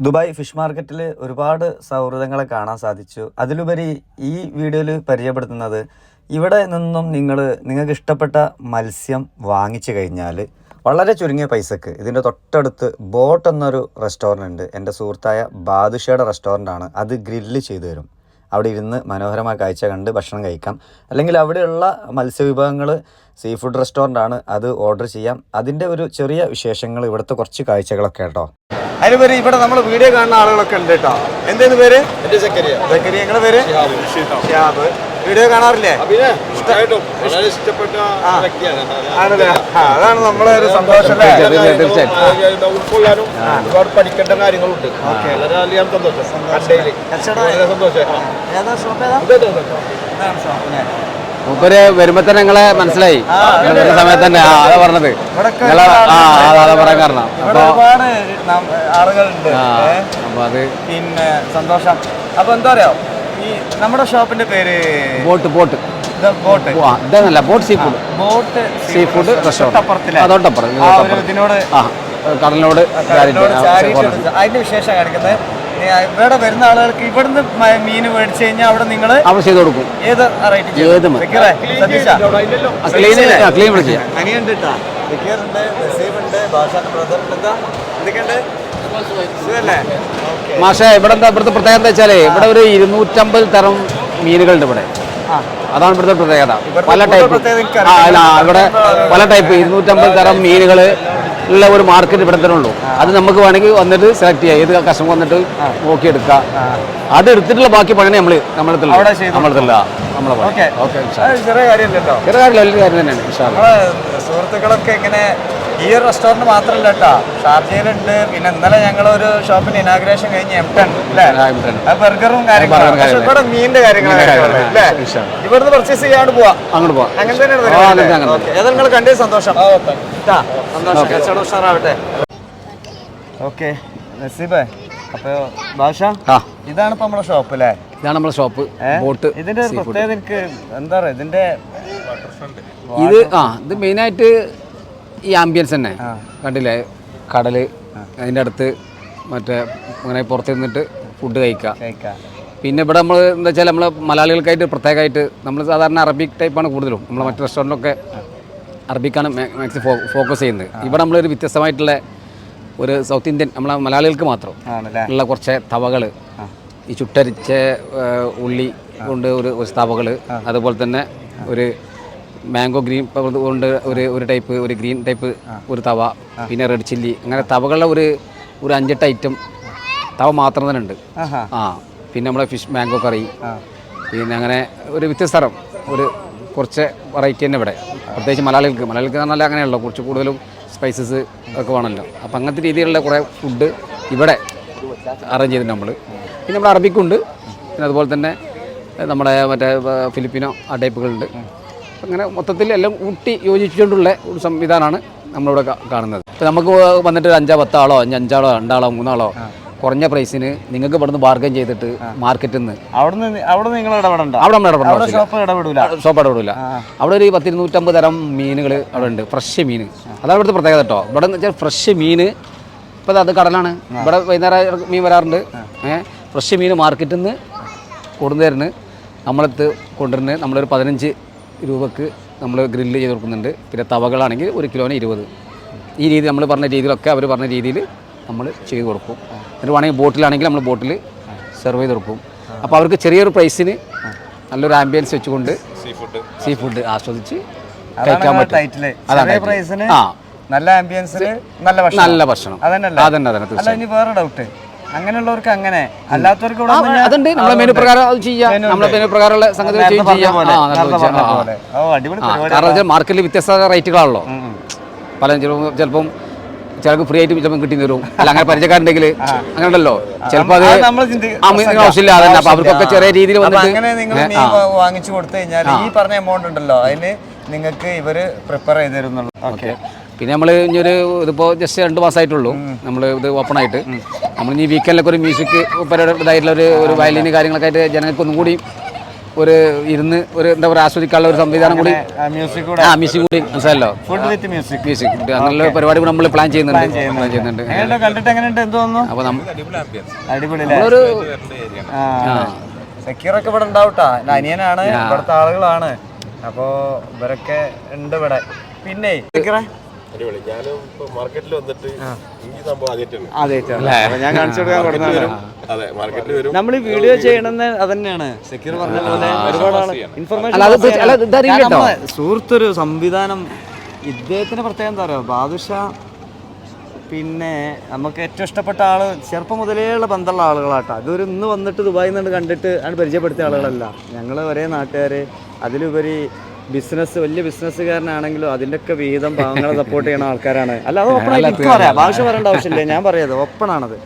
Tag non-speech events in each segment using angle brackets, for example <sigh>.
Dubai fish മാർക്കറ്റിൽ ഒരുപാട് സൗഹൃദങ്ങളെ കാണാൻ സാധിച്ചു. അതിലുപരി ഈ വീഡിയോയിൽ പരിചയപ്പെടുത്തുന്നത് ഇവിടെ നിന്നും നിങ്ങൾ നിങ്ങൾക്ക് ഇഷ്ടപ്പെട്ട മത്സ്യം വാങ്ങിച്ചു കഴിഞ്ഞാൽ വളരെ ചുരുങ്ങിയ പൈസക്ക് ഇതിന്റെ തൊട്ടടുത്ത് ബോട്ട് എന്നൊരു റെസ്റ്റോറന്റ് ഉണ്ട്. എന്റെ സുഹൃത്തായ ബാദുഷയുടെ റെസ്റ്റോറന്റ് ആണ്. അത് ഗ്രില്ല് ചെയ്തു തരും. അവിടെ ഇരുന്ന് മനോഹരമായ കാഴ്ച കണ്ട് ഭക്ഷണം കഴിക്കാം. അല്ലെങ്കിൽ അവിടെയുള്ള മത്സ്യവിഭവങ്ങൾ സീ ഫുഡ് റെസ്റ്റോറന്റ് ആണ്. അത് ഓർഡർ ചെയ്യാം. അതിന്റെ ഒരു ചെറിയ വിശേഷങ്ങൾ ഇവിടുത്തെ കുറച്ച് കാഴ്ചകളൊക്കെ കേട്ടോ. അതിനുപരി ഇവിടെ നമ്മൾ വീഡിയോ കാണുന്ന ആളുകളൊക്കെ ഉണ്ട് കേട്ടോ. എന്തേന്ന് പേര്? സക്കരിയ നിങ്ങളുടെ പേര്? വീഡിയോ കാണാറില്ലേ? ആണല്ലേ? അതാണ് നമ്മളെ ഒരു സന്തോഷം ഒരുപാട് പഠിക്കേണ്ട കാര്യങ്ങളുണ്ട്. സന്തോഷം. ഏതാ ഷോപ്പ് ഏതാ. ഷോപ്പ്? മൂപ്പര് വരുമ്പോ തന്നെ നിങ്ങളെ മനസ്സിലായി. വരുന്ന സമയത്ത് തന്നെ ആ അതാ പറഞ്ഞത്. ആ അതാ അതാ പറയാൻ കാരണം. അപ്പൊ ഒരുപാട് നം- ആളുകളുണ്ട്. ആ ഏ? അപ്പൊ അത് പിന്നെ സന്തോഷം. അപ്പൊ എന്താ പറയാ ഈ നമ്മുടെ ഷോപ്പിന്റെ പേര് ബോട്ട് ബോട്ട്. ഇത് ബോട്ട്. ആ, ഇതല്ല boat seafood. Boat seafood restaurant. തൊട്ടപ്പുറത്തില്ലേ? അതോട്ടപ്പുറം ആ ഒരു ഇതിനോട് ആ കടലിനോട് അതിന്റെ വിശേഷം കാണിക്കുന്നത്. ഇവിടെ വരുന്ന ആളുകൾക്ക് ഇവിടുന്ന് മീന് മീൻ മേടിച്ചു കഴിഞ്ഞാൽ അവിടെ നിങ്ങൾ ചെയ്ത് കൊടുക്കും. ഏത് റേറ്റ് ഏത്. ക്ലീൻ നസീബുണ്ട് ബാഷാന്റെ ബ്രദർ എന്താ? എന്തൊക്കെയുണ്ട്? മാഷേ ഇവിടെ എന്താ ഇവിടുത്തെ പ്രത്യേകത എന്താ വെച്ചാലേ ഇവിടെ ഒരു ഇരുന്നൂറ്റമ്പത് തരം മീനുകളുണ്ട് ഇവിടെ. ആ. അതാണ് ഇവിടുത്തെ പ്രത്യേകത. പല ടൈപ്പ് പ്രത്യേകത ആ അല്ല ഇവിടെ പല ടൈപ്പ് ഇരുന്നൂറ്റമ്പത് തരം മീനുകൾ ഉള്ള ഒരു മാർക്കറ്റ് ഇവിടെ തന്നെ ഉള്ളൂ. അത് നമുക്ക് വേണമെങ്കിൽ വന്നിട്ട് സെലക്ട് ചെയ്യാം. ഏത് കസ്റ്റമർ വന്നിട്ട് നോക്കിയെടുക്കാം. അത് എടുത്തിട്ടുള്ള ബാക്കി പണി നമ്മൾ ചെയ്ത് നമ്മളെത്തില്ല നമ്മളെ ചെറിയ കാര്യമില്ലല്ലോ. ചെറിയ കാര്യം വലിയ കാര്യം തന്നെയാണ് സുഹൃത്തുക്കളൊക്കെ ഇങ്ങനെ ഈ ഒരു റെസ്റ്റോറന്റ് മാത്രമല്ല കേട്ടോ ഷാർജയിലുണ്ട്. പിന്നെ ഇന്നലെ ഞങ്ങൾ ഒരു ഷോപ്പിന്റെ ഇനാഗ്രേഷൻ കഴിഞ്ഞ് എംടൺ അല്ലേ ബർഗറും കാര്യങ്ങളും. പക്ഷെ ഇവിടെ മീനിന്റെ കാര്യങ്ങളാണ് അല്ലേ. ഇവിടുന്ന് പർച്ചേസ് ചെയ്യാണ്ട് പോവാ. അങ്ങോട്ട് പോവാം. അങ്ങനെ തന്നെയാണ്? തന്നെ. ഓക്കേ. ഏതായാലും നിങ്ങൾ കണ്ടേ സന്തോഷം. സന്തോഷം. കച്ചവടം ഉഷാറാവട്ടെ. ഓക്കെ. നസീബേ അപ്പൊ ഭാഷ ഇതാണ് ഇപ്പൊ നമ്മുടെ ഷോപ്പ് അല്ലേ ഇതാണ് നമ്മുടെ ഷോപ്പ് ബോട്ട് ഇതിന്റെ പ്രത്യേകത എനിക്ക് എന്താ പറയാ ഇതിന്റെ ഇത് ആ ഇത് മെയിനായിട്ട് ഈ ആംബിയൻസ് തന്നെ. കണ്ടില്ലേ? കടൽ അതിന്റെ അടുത്ത് മറ്റേ അങ്ങനെ പുറത്ത് നിന്നിട്ട് ഫുഡ് കഴിക്കുക പിന്നെ ഇവിടെ നമ്മൾ എന്താ വെച്ചാൽ നമ്മൾ മലയാളികൾക്കായിട്ട് പ്രത്യേകമായിട്ട് നമ്മൾ സാധാരണ അറബിക് ടൈപ്പാണ് കൂടുതലും. നമ്മൾ മറ്റു റെസ്റ്റോറന്റിലൊക്കെ അറബിക്കാണ് മാക്സിമം ഫോക്കസ് ചെയ്യുന്നത്. ഇവിടെ നമ്മളൊരു വ്യത്യസ്തമായിട്ടുള്ള ഒരു സൗത്ത് ഇന്ത്യൻ നമ്മളെ മലയാളികൾക്ക് മാത്രം ഉള്ള കുറച്ച് തവകൾ ഈ ചുട്ടരിച്ച ഉള്ളി കൊണ്ട് ഒരു ഒരു തവകൾ അതുപോലെ തന്നെ ഒരു മാംഗോ ഗ്രീൻ കൊണ്ട് ഒരു ഒരു ടൈപ്പ് ഒരു ഗ്രീൻ ടൈപ്പ് ഒരു തവ പിന്നെ റെഡ് ചില്ലി അങ്ങനെ തവകളുടെ ഒരു ഒരു അഞ്ചെട്ട് ഐറ്റം തവ മാത്രം തന്നെ ഉണ്ട്. ആ പിന്നെ നമ്മളെ ഫിഷ് മാംഗോ കറി പിന്നെ അങ്ങനെ ഒരു വ്യത്യസ്തരം ഒരു കുറച്ച് വെറൈറ്റി തന്നെ ഇവിടെ. പ്രത്യേകിച്ച് മലയാളികൾക്ക്. മലയാളികൾക്ക് പറഞ്ഞാൽ അങ്ങനെയല്ലോ കുറച്ച് കൂടുതലും സ്പൈസസ് ഒക്കെ വേണമല്ലോ. അപ്പം അങ്ങനത്തെ രീതിയിലുള്ള കുറേ ഫുഡ് ഇവിടെ അറേഞ്ച് ചെയ്തിട്ടുണ്ട് നമ്മൾ പിന്നെ നമ്മൾ അറബിക്കുണ്ട്. പിന്നെ അതുപോലെ തന്നെ നമ്മുടെ മറ്റേ ഫിലിപ്പിനോ ആ ടൈപ്പുകളുണ്ട് അങ്ങനെ മൊത്തത്തിൽ എല്ലാം ഊട്ടി യോജിച്ചുകൊണ്ടുള്ള ഒരു സംവിധാനമാണ് നമ്മളിവിടെ കാണുന്നത്. ഇപ്പം നമുക്ക് വന്നിട്ട് ഒരു അഞ്ചോ പത്താളോ അഞ്ച് അഞ്ചാളോ രണ്ടാളോ മൂന്നാളോ കുറഞ്ഞ പ്രൈസിന് നിങ്ങൾക്ക് ഇവിടുന്ന് ബാർഗൻ ചെയ്തിട്ട് മാർക്കറ്റിൽ നിന്ന് അവിടെ നിങ്ങൾ ഇടപെടണ്ട? അവിടെ. ഷോപ്പ് ഇടപെടൂല. ഷോപ്പ് ഇടപെടില്ല അവിടെ ഒരു പത്തിരുന്നൂറ്റമ്പത് തരം മീനുകൾ അവിടെ ഉണ്ട്. ഫ്രഷ് മീൻ അതാണ് ഇവിടുത്തെ പ്രത്യേകത കേട്ടോ ഇവിടെ എന്ന് വെച്ചാൽ ഫ്രഷ് മീൻ ഇപ്പോൾ അത് കടലാണ്. ഇവിടെ വൈകുന്നേരം മീൻ വരാറുണ്ട്. ഏഹ് ഫ്രഷ് മീൻ മാർക്കറ്റിൽ നിന്ന് കൊണ്ടുവരുന്നത് നമ്മളെടുത്ത് കൊണ്ടുവരുന്നത് നമ്മളൊരു പതിനഞ്ച് രൂപക്ക് നമ്മൾ ഗ്രില്ല് ചെയ്ത് കൊടുക്കുന്നുണ്ട്. പിന്നെ തവകളാണെങ്കിൽ ഒരു കിലോന് ഇരുപത്. ഈ രീതി നമ്മൾ പറഞ്ഞ രീതിയിലൊക്കെ അവർ പറഞ്ഞ രീതിയിൽ നമ്മൾ ചെയ്ത് കൊടുക്കും. എന്നിട്ട് വേണമെങ്കിൽ ബോട്ടിലാണെങ്കിൽ നമ്മൾ ബോട്ടിൽ സെർവ് ചെയ്ത് കൊടുക്കും. അപ്പോൾ അവർക്ക് ചെറിയൊരു പ്രൈസിന് നല്ലൊരു ആംബിയൻസ് വെച്ചുകൊണ്ട് സീ ഫുഡ് ആസ്വദിച്ച് കഴിക്കാൻ പറ്റും. ആ. നല്ല ആംബിയൻസിൽ നല്ല ഭക്ഷണം. നല്ല ഭക്ഷണം. അതന്നല്ലേ അതന്നെ അതന്നെ അല്ല ഇനി വേറെ ഡൗട്ട് അങ്ങനെയുള്ളവർക്ക് അങ്ങനെ. അല്ലാത്തവർക്ക് അതുണ്ട്. നമ്മളെ മെനു പ്രകാരം അത് ചെയ്യാം. നമ്മളെ മെനു പ്രകാരമുള്ള സംഗതി ചെയ്യാം കാരണം മാർക്കറ്റിൽ വ്യത്യസ്ത റേറ്റുകളാണല്ലോ. പല ചിലപ്പം ചിലർക്ക് ഫ്രീ ആയിട്ട് ചിലപ്പം കിട്ടി തരും. അല്ല അങ്ങനെ പരിചയക്കാരുണ്ടെങ്കിൽ അങ്ങനെ ഉണ്ടല്ലോ ചിലപ്പോൾ അത് ആവശ്യമില്ല അതന്നെ അപ്പൊ അവർക്കൊക്കെ ചെറിയ രീതിയിൽ വന്നിട്ട് അങ്ങനെ നിങ്ങൾ വാങ്ങിച്ചു കൊടുത്തു കഴിഞ്ഞാൽ ഈ പറഞ്ഞ എമൗണ്ട് ഉണ്ടല്ലോ. അതിന് നിങ്ങൾക്ക് ഇവർ പ്രിപ്പയർ ചെയ്ത് തരുന്നുള്ളൂ. ഓക്കെ. പിന്നെ നമ്മൾ ഇനിയൊരു ഇതിപ്പോൾ ജസ്റ്റ് രണ്ട് മാസമായിട്ടുള്ളൂ നമ്മൾ ഇത് ഓപ്പൺ ആയിട്ട്. നമ്മൾ ഇനി വീക്കെൻഡിലൊക്കെ ഒരു മ്യൂസിക് പരിപാടി ഇതായിട്ടുള്ള ഒരു ഒരു വയലിന് കാര്യങ്ങളൊക്കെ ആയിട്ട് ജനങ്ങൾക്ക് ഒന്നും കൂടി ഒരു ഇരുന്ന് ഒരു എന്താ പറയുക ആസ്വദിക്കാനുള്ള ഒരു സംവിധാനം കൂടി മ്യൂസിക് കൂടെ ആ മ്യൂസിക് കൂടി മനസ്സിലല്ലോ മ്യൂസിക് മ്യൂസിക് അങ്ങനെയുള്ള പരിപാടി കൂടി നമ്മൾ പ്ലാൻ ചെയ്യുന്നുണ്ട്. പ്ലാൻ ചെയ്യുന്നുണ്ട്. കണ്ടിട്ട് എങ്ങനെയുണ്ട്? എന്ത് തോന്നുന്നു? അപ്പോൾ നമ്മളൊരു സെക്യൂറൊക്കെ ഇവിടെ ഉണ്ടാവട്ടാ. എന്റെ അനിയനാണ് ഇവിടുത്തെ ആളുകളാണ്. അപ്പോ ഇവരൊക്കെ ഉണ്ട് ഇവിടെ. പിന്നെ അടിപൊളി. ഞാനും മാർക്കറ്റിൽ വന്നിട്ട് ഈ സംഭവം ആദ്യമായിട്ടാണ് ഞാൻ കാണിച്ചു കൊടുക്കാൻ കൊടുക്കുന്നതാണ് അതെ മാർക്കറ്റിൽ വരും. നമ്മൾ ഈ വീഡിയോ ചെയ്യണമെന്ന് അതന്നെയാണ്. സെക്യൂർ പറഞ്ഞ പോലെ ഒരുപാട് ഇൻഫർമേഷൻ. സുഹൃത്തൊരു സംവിധാനം ഇദ്ദേഹത്തിന് പ്രത്യേകം എന്താ പറയുക ബാദുഷ പിന്നെ നമുക്ക് ഏറ്റവും ഇഷ്ടപ്പെട്ട ആൾ ചെറുപ്പം മുതലേ ഉള്ള ബന്ധമുള്ള ആളുകളാട്ടോ. അതൊരു ഇന്ന് വന്നിട്ട് ദുബായിൽ നിന്ന് കണ്ടിട്ട് ആണ് പരിചയപ്പെടുത്തിയ ആളുകളല്ല. ഞങ്ങൾ ഒരേ നാട്ടുകാർ അതിലുപരി ബിസിനസ് വലിയ ബിസിനസ്സുകാരനാണെങ്കിലും അതിന്റെയൊക്കെ വീതം പാവങ്ങളെ സപ്പോർട്ട് ചെയ്യുന്ന ആൾക്കാരാണ്. അല്ല അത് ഓപ്പൺ ആയിട്ട് എനിക്ക് പറയാം ആവശ്യം പറയേണ്ട ആവശ്യമില്ല. ഞാൻ പറയാത് ഓപ്പൺ ആണത്.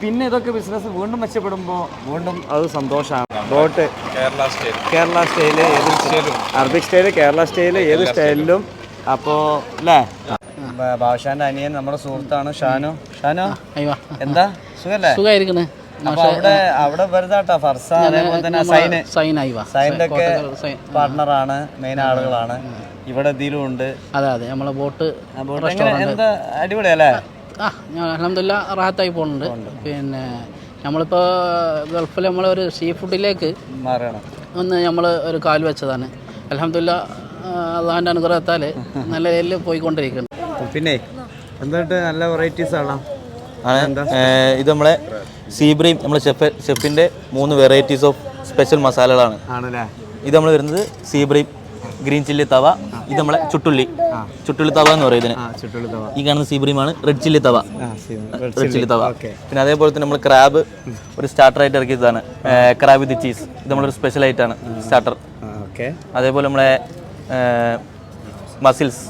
പിന്നെ ഇതൊക്കെ ബിസിനസ് വീണ്ടും മെച്ചപ്പെടുമ്പോൾ വീണ്ടും അത് സന്തോഷമാണ്. Boat. Kerala style Kerala style ഏത് സ്റ്റൈലും. അറബിക് സ്റ്റൈൽ കേരള സ്റ്റൈൽ ഏത് സ്റ്റൈലിലും. അപ്പോ അല്ലേ ഭാഷാന്റെ അനിയൻ നമ്മുടെ സുഹൃത്താണ് ഷാനു. ഷാനു? അയ്യോ. എന്താ? സുഖല്ലേ? സുഖമായിരിക്കണേ പാർട്ട്ണറാണ് മെയിൻ ആളുകളാണ്. ഇവിടെ ഇതിലും ഉണ്ട്. അതെ അതെ നമ്മളെ ബോട്ട് അടിപൊളിയല്ലേ ആ അലഹമില്ല റാഹത്തായി പോകുന്നുണ്ട് പിന്നെ നമ്മളിപ്പോൾ ഗൾഫിൽ നമ്മളൊരു സീ ഫുഡിലേക്ക് ഒന്ന് നമ്മൾ ഒരു കാൽ വെച്ചതാണ്. അലഹമില്ല അള്ളാഹാന്റെ അനുഗ്രഹത്താൽ <laughs> നല്ല രീതിയിൽ പോയിക്കൊണ്ടിരിക്കുന്നു. പിന്നെ എന്തായിട്ട് നല്ല വെറൈറ്റീസ് ആണോ? ആണ്. ഇത് നമ്മളെ സീബ്രീം നമ്മളെ ഷെഫ് ഷെഫിന്റെ മൂന്ന് വെറൈറ്റീസ് ഓഫ് സ്പെഷ്യൽ മസാലകളാണ് ഇത് നമ്മൾ വരുന്നത് സീബ്രീം ഗ്രീൻ ചില്ലി തവ ഇത് നമ്മളെ ചുട്ടുള്ളി ചുട്ടുള്ളി തവ എന്ന് പറയും ഇതിന്. ഈ കാണുന്ന സീബ്രീമാണ് red chilli tawa red chilli tawa okay പിന്നെ അതേപോലെ തന്നെ നമ്മൾ ക്രാബ് ഒരു സ്റ്റാർട്ടറായിട്ട് ഇറക്കിയതാണ്. ക്രാബ് വിത്ത് ചീസ് ഇത് നമ്മളൊരു സ്പെഷ്യൽ ആയിട്ടാണ് സ്റ്റാർട്ടർ ഓക്കെ അതേപോലെ നമ്മളെ മസിൽസ്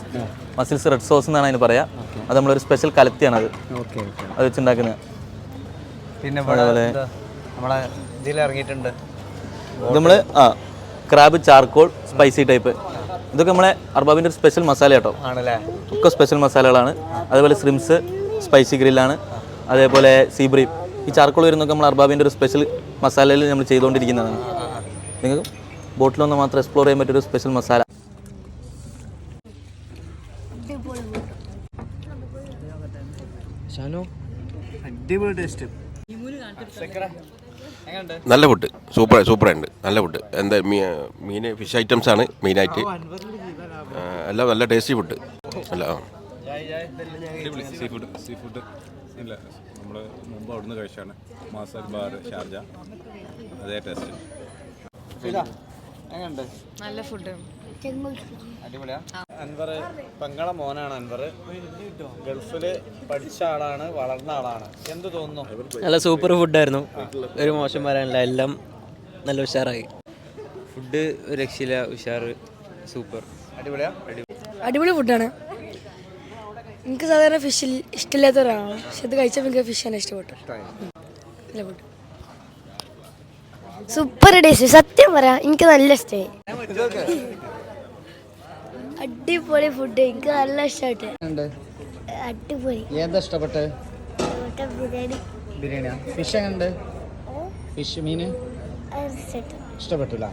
മസിൽസ് റെഡ് സോസ് എന്നാണ് അതിന് പറയാ. അത് നമ്മളൊരു സ്പെഷ്യൽ കലത്തിയാണ് അത് അത് വെച്ചുണ്ടാക്കുന്നത് പിന്നെ നമ്മളെ ഇതിൽ ഇറങ്ങിയിട്ടുണ്ട്. നമ്മൾ ആ ക്രാബ് ചാർക്കോൾ സ്പൈസി ടൈപ്പ്. ഇതൊക്കെ നമ്മളെ അർബാബിന്റെ ഒരു സ്പെഷ്യൽ മസാല കേട്ടോ. ആണല്ലേ? ഒക്കെ സ്പെഷ്യൽ മസാലകളാണ്. അതേപോലെ സ്രിംസ് സ്പൈസി ഗ്രില്ലാണ്. അതേപോലെ സീബ്രീം. ഈ ചാർക്കോൾ വരുന്നൊക്കെ നമ്മൾ അർബാബിന്റെ ഒരു സ്പെഷ്യൽ മസാലയിൽ നമ്മൾ ചെയ്തുകൊണ്ടിരിക്കുന്നതാണ്. നിങ്ങൾക്ക് ബോട്ടിലൊന്ന് മാത്രം എക്സ്പ്ലോർ ചെയ്യാൻ പറ്റിയൊരു സ്പെഷ്യൽ മസാല. അടിപൊളി ടേസ്റ്റ് നല്ല ഫുഡ് സൂപ്പർ സൂപ്പറുണ്ട് നല്ല ഫുഡ് എന്താ മീൻ ഫിഷ് ഐറ്റംസ് ആണ് മെയിനായിട്ട്. എല്ലാം നല്ല ടേസ്റ്റി ഫുഡ് അല്ല ആ. സീ ഫുഡ് സീ ഫുഡ് ഇല്ല നമ്മൾ മുമ്പ് അവിടുന്ന് കഴിച്ചാണ് മാസക് ബാർ ഷാർജ. അതേ ടേസ്റ്റ് നല്ല ഫുഡ് അടിപൊളിയാ. അൻവർ പെങ്ങളെ മോനാണ് അൻവർ ഗൾഫിൽ പഠിച്ച ആളാണ് വളർന്ന ആളാണ്. എന്ത് തോന്നുന്നു? നല്ല സൂപ്പർ ഫുഡായിരുന്നു. ഒരു മോശം പറയാനില്ല എല്ലാം നല്ല ഉഷാറായി. ഫുഡ് രക്ഷയില്ല ഉഷാർ സൂപ്പർ. അടിപൊളിയാ? അടിപൊളി ഫുഡാണ്. എനിക്ക് സാധാരണ ഫിഷ് ഇഷ്ടമില്ലാത്ത ഒരാളാണ്. പക്ഷെ ഇത് കഴിച്ചപ്പോൾ എനിക്ക് ഫിഷ് തന്നെ ഇഷ്ടപ്പെട്ടു. നല്ല ഫുഡ് സൂപ്പർ ടേസ്റ്റ് സത്യം പറയാം എനിക്ക് നല്ല ഇഷ്ടമായി അടിപൊളി ഫുഡ് എനിക്ക് നല്ല ഇഷ്ടമായിട്ട് അടിപൊളി. ഏതാ ഇഷ്ടപ്പെട്ട് ബിരിയാണി. ബിരിയാണിയാ? ഫിഷ് എങ്ങനെയുണ്ട്? ഫിഷ് മീൻ? ഇഷ്ടപ്പെട്ടില്ല.